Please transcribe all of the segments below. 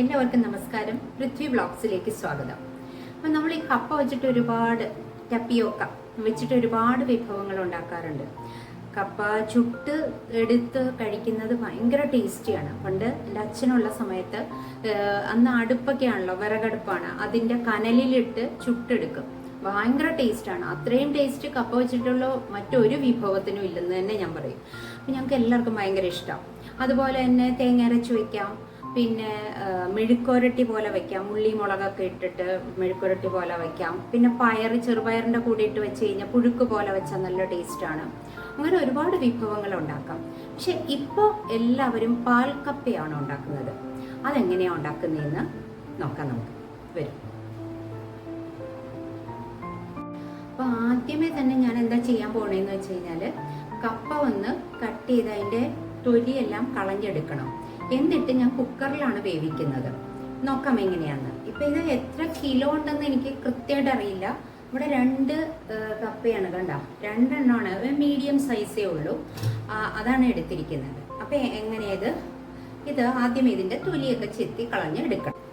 എല്ലാവർക്കും നമസ്കാരം. പൃഥ്വി ബ്ലോഗ്സിലേക്ക് സ്വാഗതം. അപ്പം നമ്മൾ ഈ കപ്പ വെച്ചിട്ട് ഒരുപാട് ടപ്പിയോക്ക വെച്ചിട്ട് ഒരുപാട് വിഭവങ്ങൾ ഉണ്ടാക്കാറുണ്ട്. കപ്പ ചുട്ട് എടുത്ത് കഴിക്കുന്നത് ഭയങ്കര ടേസ്റ്റിയാണ് പണ്ട് എന്റെ അച്ഛനുള്ള സമയത്ത് അന്ന് അന്ന് അടുപ്പൊക്കെയാണല്ലോ വിറകടുപ്പാണ്. അതിന്റെ കനലിലിട്ട് ചുട്ടെടുക്കും. ഭയങ്കര ടേസ്റ്റാണ് അത്രയും ടേസ്റ്റ് കപ്പ വെച്ചിട്ടുള്ള മറ്റൊരു വിഭവത്തിനും ഇല്ലെന്ന് തന്നെ ഞാൻ പറയും. അപ്പം ഞങ്ങൾക്ക് എല്ലാവർക്കും ഭയങ്കര ഇഷ്ടമാണ് അതുപോലെ തന്നെ തേങ്ങ അരച്ച് വെക്കാം. പിന്നെ മെഴുക്കുരട്ടി പോലെ വെക്കാം. ഉള്ളി മുളകൊക്കെ ഇട്ടിട്ട് മെഴുക്കുരട്ടി പോലെ വെക്കാം. പിന്നെ പയർ ചെറുപയറിന്റെ കൂടെ ഇട്ട് വെച്ച് കഴിഞ്ഞാൽ പുഴുക്ക് പോലെ വെച്ചാൽ നല്ല ടേസ്റ്റാണ്. അങ്ങനെ ഒരുപാട് വിഭവങ്ങൾ ഉണ്ടാക്കാം. പക്ഷെ ഇപ്പോൾ എല്ലാവരും പാൽ കപ്പയാണ് ഉണ്ടാക്കുന്നത്. അതെങ്ങനെയാണ് ഉണ്ടാക്കുന്നതെന്ന് നോക്കാം നമുക്ക്. വരും. അപ്പോൾ ആദ്യമേ തന്നെ ഞാൻ എന്താ ചെയ്യാൻ പോണേന്ന് വെച്ച് കഴിഞ്ഞാൽ കപ്പ ഒന്ന് കട്ട് ചെയ്ത് അതിന്റെ തൊലിയെല്ലാം കളഞ്ഞെടുക്കണം. എന്നിട്ട് ഞാൻ കുക്കറിലാണ് വേവിക്കുന്നത്. നോക്കാം എങ്ങനെയാന്ന്. ഇപ്പൊ ഇത് എത്ര കിലോ ഉണ്ടെന്ന് എനിക്ക് കൃത്യമായിട്ട് അറിയില്ല. ഇവിടെ രണ്ട് കപ്പയാണ് കണ്ട. രണ്ടെണ്ണമാണ്. മീഡിയം സൈസേ ഉള്ളൂ. അതാണ് എടുത്തിരിക്കുന്നത്. അപ്പം എങ്ങനെയത്? ഇത് ആദ്യം ഇതിന്റെ തൊലിയൊക്കെ ചെത്തി കളഞ്ഞ് എടുക്കണം.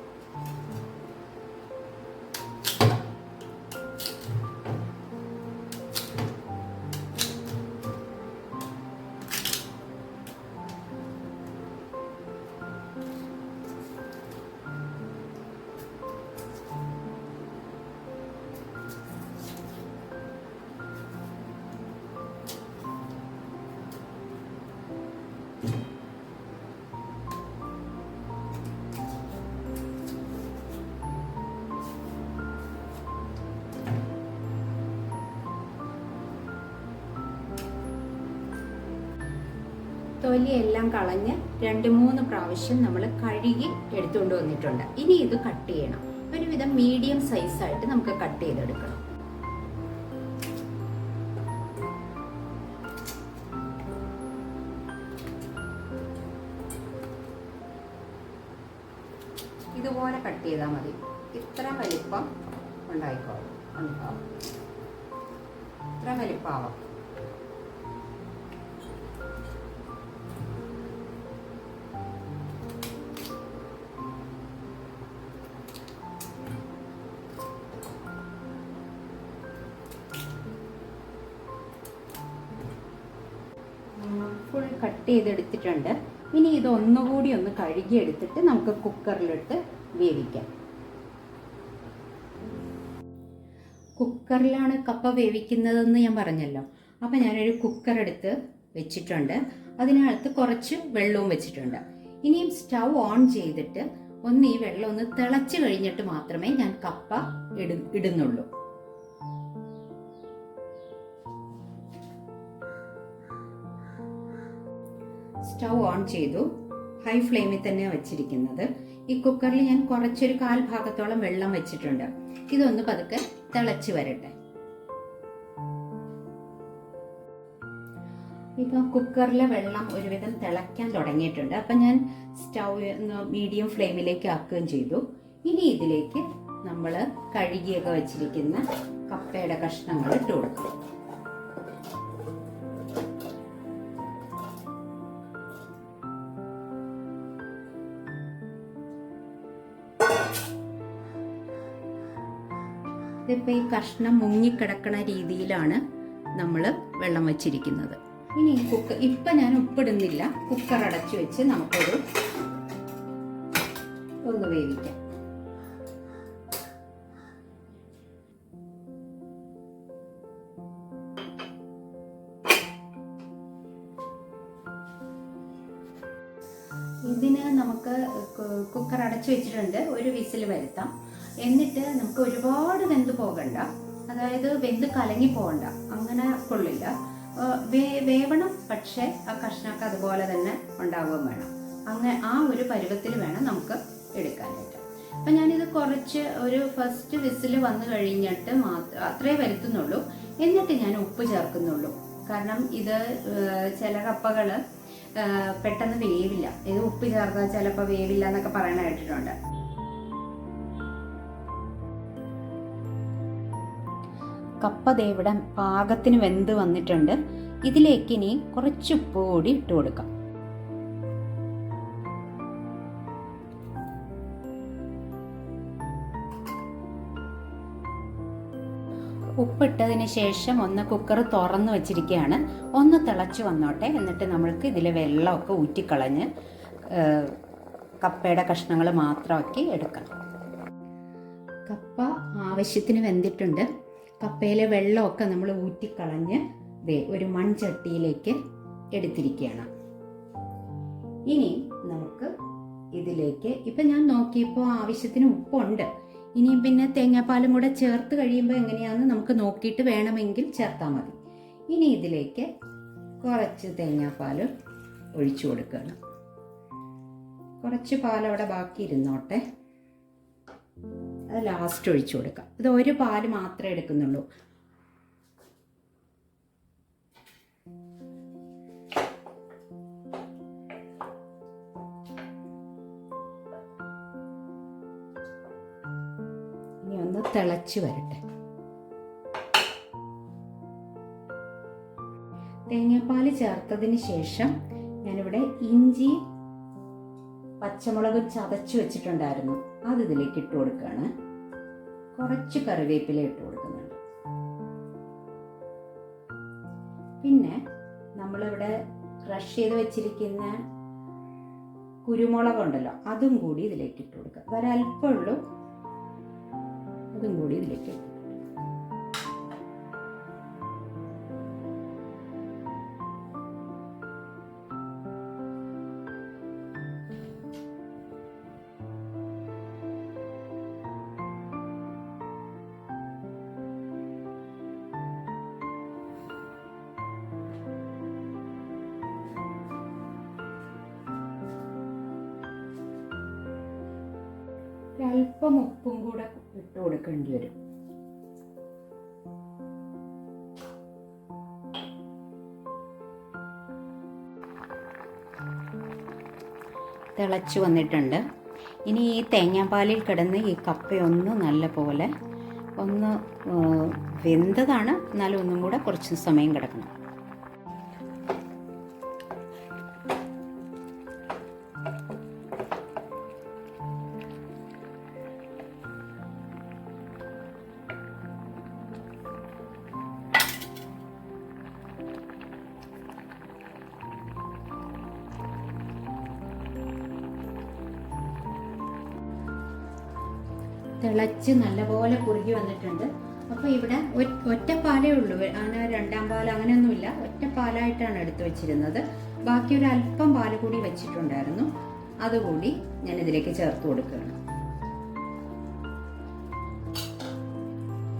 തൊലിയെല്ലാം കളഞ്ഞ് രണ്ട് മൂന്ന് പ്രാവശ്യം നമ്മൾ കഴുകി എടുത്തുകൊണ്ട് വന്നിട്ടുണ്ട്. ഇനി ഇത് കട്ട് ചെയ്യണം. ഒരുവിധം മീഡിയം സൈസായിട്ട് നമുക്ക് കട്ട് ചെയ്തെടുക്കണം. കട്ട് ചെയ്താൽ മതി. ഇത്ര വലിപ്പം ഉണ്ടായിക്കോളും. ഉണ്ടാവും ഇത്ര വലിപ്പാവാം. ഫുൾ കട്ട് ചെയ്തെടുത്തിട്ടുണ്ട്. ഇനി ഇതൊന്നുകൂടി ഒന്ന് കഴുകി എടുത്തിട്ട് നമുക്ക് കുക്കറിലിട്ട് വേവിക്കാം. കുക്കറിലാണ് കപ്പ വേവിക്കുന്നതെന്ന് ഞാൻ പറഞ്ഞല്ലോ. അപ്പം ഞാനൊരു കുക്കർ എടുത്ത് വെച്ചിട്ടുണ്ട്. അതിനകത്ത് കുറച്ച് വെള്ളവും വെച്ചിട്ടുണ്ട്. ഇനിയും സ്റ്റൗ ഓൺ ചെയ്തിട്ട് ഒന്ന് ഈ വെള്ളം ഒന്ന് തിളച്ച് കഴിഞ്ഞിട്ട് മാത്രമേ ഞാൻ കപ്പ ഇടു ഇടുന്നുള്ളൂ. സ്റ്റൗ ഓൺ ചെയ്തു. ഹൈ ഫ്ലെയിമിൽ തന്നെ വെച്ചിരിക്കുന്നത്. ഈ കുക്കറിൽ ഞാൻ കുറച്ചൊരു കാൽ ഭാഗത്തോളം വെള്ളം വെച്ചിട്ടുണ്ട്. ഇതൊന്ന് പതുക്കെ തിളച്ച് വരട്ടെ. ഇപ്പൊ കുക്കറിലെ വെള്ളം ഒരുവിധം തിളയ്ക്കാൻ തുടങ്ങിയിട്ടുണ്ട്. അപ്പം ഞാൻ സ്റ്റൗ മീഡിയം ഫ്ലെയിമിലേക്ക് ആക്കുകയും ചെയ്തു. ഇനി ഇതിലേക്ക് നമ്മൾ കഴുകിയൊക്കെ വെച്ചിരിക്കുന്ന കപ്പയുടെ കഷ്ണങ്ങൾ ഇട്ട് കൊടുക്കും. ഇതിപ്പോൾ ഈ കഷ്ണം മുങ്ങിക്കിടക്കണ രീതിയിലാണ് നമ്മൾ വെള്ളം വച്ചിരിക്കുന്നത്. ഇനി കുക്കർ ഇപ്പം ഞാൻ ഉപ്പിടുന്നില്ല. കുക്കർ അടച്ചു വെച്ച് നമുക്കൊരു ഒന്ന് വേവിക്കാം. ഇതിന് നമുക്ക് കുക്കർ അടച്ചു വെച്ചിട്ടുണ്ട്. ഒരു വിസിൽ വരുത്താം. എന്നിട്ട് നമുക്ക് ഒരുപാട് വെന്ത് പോകണ്ട. അതായത് വെന്ത് കലങ്ങി പോകണ്ട. അങ്ങനെ കൊള്ളില്ല. വേ- വേവണം. പക്ഷേ ആ കഷ്ണമൊക്കെ അതുപോലെ തന്നെ ഉണ്ടാവുകയും വേണം. അങ്ങനെ ആ ഒരു പരുവത്തിൽ വേണം നമുക്ക് എടുക്കാനായിട്ട്. അപ്പം ഞാനിത് കുറച്ച് ഒരു ഫസ്റ്റ് വിസിൽ വന്നു കഴിഞ്ഞിട്ട് മാത്രം അത്രേ വരുത്തുന്നുള്ളൂ. എന്നിട്ട് ഞാൻ ഉപ്പ് ചേർക്കുന്നുള്ളൂ. കാരണം ഇത് ചില കപ്പകൾ പെട്ടെന്ന് വേവില്ല. ഇത് ഉപ്പ് ചേർത്താൽ ചിലപ്പോൾ വേവില്ല എന്നൊക്കെ പറയണ കേട്ടിട്ടുണ്ട്. കപ്പ ദേവിടെ പാകത്തിന് വെന്ത് വന്നിട്ടുണ്ട്. ഇതിലേക്ക് ഇനി കുറച്ച് ഉപ്പ് കൂടി ഇട്ട് കൊടുക്കാം. ഉപ്പിട്ടതിന് ശേഷം ഒന്ന് കുക്കർ തുറന്നു വെച്ചിരിക്കുകയാണ്. ഒന്ന് തിളച്ചു വന്നോട്ടെ. എന്നിട്ട് നമ്മൾക്ക് ഇതിലെ വെള്ളമൊക്കെ ഊറ്റിക്കളഞ്ഞ് കപ്പയുടെ കഷ്ണങ്ങൾ മാത്രമാക്കി എടുക്കണം കപ്പ ആവശ്യത്തിന് വെന്തിട്ടുണ്ട്. കപ്പയിലെ വെള്ളമൊക്കെ നമ്മൾ ഊറ്റിക്കളഞ്ഞ് ദേ ഒരു മൺചട്ടിയിലേക്ക് എടുത്തിരിക്കുകയാണ്. ഇനി നമുക്ക് ഇതിലേക്ക് ഇപ്പം ഞാൻ നോക്കിയപ്പോൾ ആവശ്യത്തിന് ഉപ്പുണ്ട്. ഇനിയും പിന്നെ തേങ്ങാപ്പാലും കൂടെ ചേർത്ത് കഴിയുമ്പോൾ എങ്ങനെയാണെന്ന് നമുക്ക് നോക്കിയിട്ട് വേണമെങ്കിൽ ചേർത്താൽ മതി. ഇനി ഇതിലേക്ക് കുറച്ച് തേങ്ങാപ്പാൽ ഒഴിച്ചു കൊടുക്കണം കുറച്ച് പാലവിടെ ബാക്കി ഇരുന്നോട്ടെ. അത് ലാസ്റ്റ് ഒഴിച്ചു കൊടുക്കാം. ഇത് ഒരു പാൽ മാത്രമേ എടുക്കുന്നുള്ളൂ. ഇനി ഒന്ന് തിളച്ച് വരട്ടെ. തേങ്ങാപ്പാൽ ചേർത്തതിന് ശേഷം ഞാനിവിടെ ഇഞ്ചി പച്ചമുളക് ചതച്ച് വെച്ചിട്ടുണ്ടായിരുന്നു. അത് ഇതിലേക്ക് ഇട്ട് കൊടുക്കുകയാണ്. കുറച്ച് കറിവേപ്പില ഇട്ട് കൊടുക്കുന്നുണ്ട്. പിന്നെ നമ്മളിവിടെ ക്രഷ് ചെയ്ത് വെച്ചിരിക്കുന്ന കുരുമുളക് ഉണ്ടല്ലോ അതും കൂടി ഇതിലേക്ക് ഇട്ട് കൊടുക്കുക. ഒരല്പമുള്ളൂ അതും കൂടി ഇതിലേക്ക് ഇട്ടു ഒരല്പം ഉപ്പും കൂടെ ഇട്ട് കൊടുക്കേണ്ടി വരും. തിളച്ചു വന്നിട്ടുണ്ട്. ഇനി ഈ തേങ്ങാപ്പാലിൽ കിടന്ന് ഈ കപ്പയൊന്ന് നല്ല പോലെ ഒന്ന് വെന്തതാണ്. എന്നാലും ഒന്നും കൂടെ കുറച്ച് സമയം കിടക്കണം. തിളച്ച് നല്ലപോലെ കുറുകി വന്നിട്ടുണ്ട്. അപ്പോൾ ഇവിടെ ഒറ്റപ്പാലേ ഒറ്റ പാലേ ഉള്ളൂ. അങ്ങനെ രണ്ടാം പാൽ അങ്ങനെയൊന്നുമില്ല. ഒറ്റ പാലായിട്ടാണ് എടുത്തു വെച്ചിരുന്നത്. ബാക്കി ഒരു അല്പം പാൽ കൂടി വെച്ചിട്ടുണ്ടായിരുന്നു. അതുകൂടി ഞാൻ ഇതിലേക്ക് ചേർത്ത് കൊടുക്കുകയാണ്.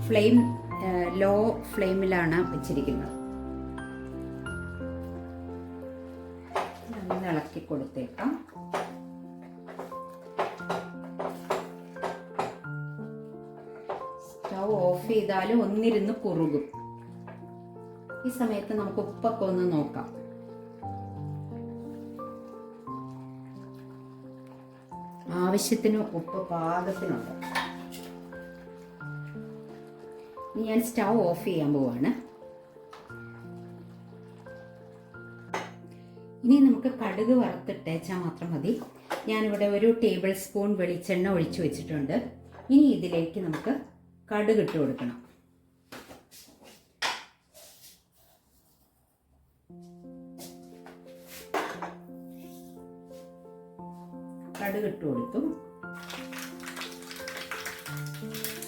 ഫ്ലെയിം ലോ ഫ്ലെയിമിലാണ് വെച്ചിരിക്കുന്നത്. ഇളക്കി കൊടുത്തേക്കാം. സ്റ്റൗ ഓഫ് ചെയ്താലും ഒന്നിരുന്ന് കുറുകും. ഈ സമയത്ത് നമുക്ക് ഉപ്പൊക്കെ ഒന്ന് നോക്കാം. ആവശ്യത്തിന് ഉപ്പ് പാകത്തിനുണ്ട്. ഇനി ഞാൻ സ്റ്റൗ ഓഫ് ചെയ്യാൻ പോവാണ്. ഇനി നമുക്ക് കടുക് വറുത്തിട്ടേച്ചാൽ മാത്രം മതി. ഞാനിവിടെ ഒരു ടേബിൾ സ്പൂൺ വെളിച്ചെണ്ണ ഒഴിച്ചു വെച്ചിട്ടുണ്ട്. ഇനി ഇതിലേക്ക് നമുക്ക് കടുക് ഇട്ട് കൊടുക്കണം. കടുക് ഇട്ട് കൊടുത്തു.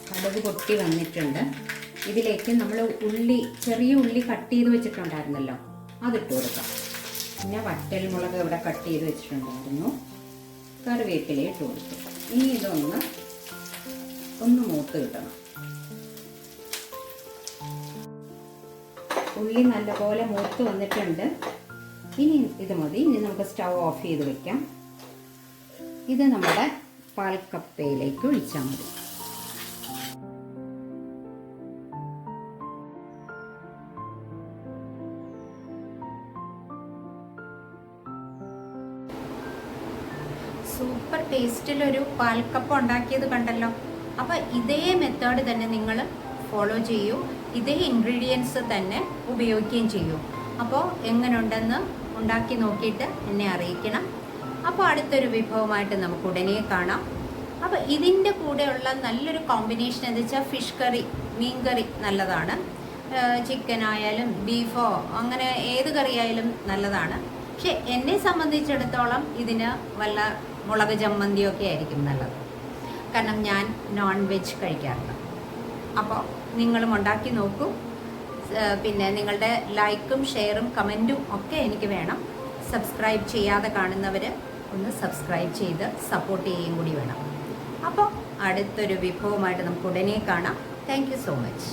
കടുക് പൊട്ടി വന്നിട്ടുണ്ട്. ഇതിലേക്ക് നമ്മൾ ഉള്ളി ചെറിയ ഉള്ളി കട്ട് ചെയ്ത് വെച്ചിട്ടുണ്ടായിരുന്നല്ലോ അതിട്ട് കൊടുക്കാം. പിന്നെ വറ്റൽ മുളക് ഇവിടെ കട്ട് ചെയ്ത് വെച്ചിട്ടുണ്ടായിരുന്നു. കറിവേപ്പില ഇട്ട് കൊടുത്തു. ഇനി ഇതൊന്ന് ഒന്ന് മൂത്ത് കിട്ടണം. ഉള്ളി നല്ലപോലെ മൂത്ത് വന്നിട്ടുണ്ട്. ഇനി ഇത് മതി. ഇനി നമുക്ക് സ്റ്റൗ ഓഫ് ചെയ്ത് വെക്കാം. ഇത് നമ്മുടെ പാൽക്കപ്പയിലേക്ക് ഒഴിച്ചാൽ മതി. സൂപ്പർ ടേസ്റ്റിലൊരു പാൽക്കപ്പ ഉണ്ടാക്കിയത് കണ്ടല്ലോ. അപ്പോൾ ഇതേ മെത്തേഡ് തന്നെ നിങ്ങൾ ഫോളോ ചെയ്യൂ. ഇതേ ഇൻഗ്രീഡിയൻസ് തന്നെ ഉപയോഗിക്കുകയും ചെയ്യൂ. അപ്പോൾ എങ്ങനെയുണ്ടെന്ന് ഉണ്ടാക്കി നോക്കിയിട്ട് എന്നെ അറിയിക്കണം. അപ്പോൾ അടുത്തൊരു വിഭവമായിട്ട് നമുക്ക് ഉടനെ കാണാം. അപ്പോൾ ഇതിന്റെ കൂടെയുള്ള നല്ലൊരു കോമ്പിനേഷൻ എന്ന് വെച്ചാൽ ഫിഷ് കറി മീൻ കറി നല്ലതാണ്. ചിക്കൻ ആയാലും ബീഫോ അങ്ങനെ ഏത് കറിയായാലും നല്ലതാണ്. പക്ഷെ എന്നെ സംബന്ധിച്ചിടത്തോളം ഇതിന് വല്ല മുളക് ചമ്മന്തിയൊക്കെ ആയിരിക്കും നല്ലത്. കാരണം ഞാൻ നോൺ വെജ് കഴിക്കാറില്ല. അപ്പോൾ നിങ്ങളും ഉണ്ടാക്കി നോക്കൂ. പിന്നെ നിങ്ങളുടെ ലൈക്കും ഷെയറും കമന്റും ഒക്കെ എനിക്ക് വേണം. സബ്സ്ക്രൈബ് ചെയ്യാതെ കാണുന്നവർ ഒന്ന് സബ്സ്ക്രൈബ് ചെയ്ത് സപ്പോർട്ട് ചെയ്യുകയും കൂടി വേണം. അപ്പോൾ അടുത്തൊരു വിഭവമായിട്ട് നമുക്ക് ഉടനെ കാണാം. Thank so much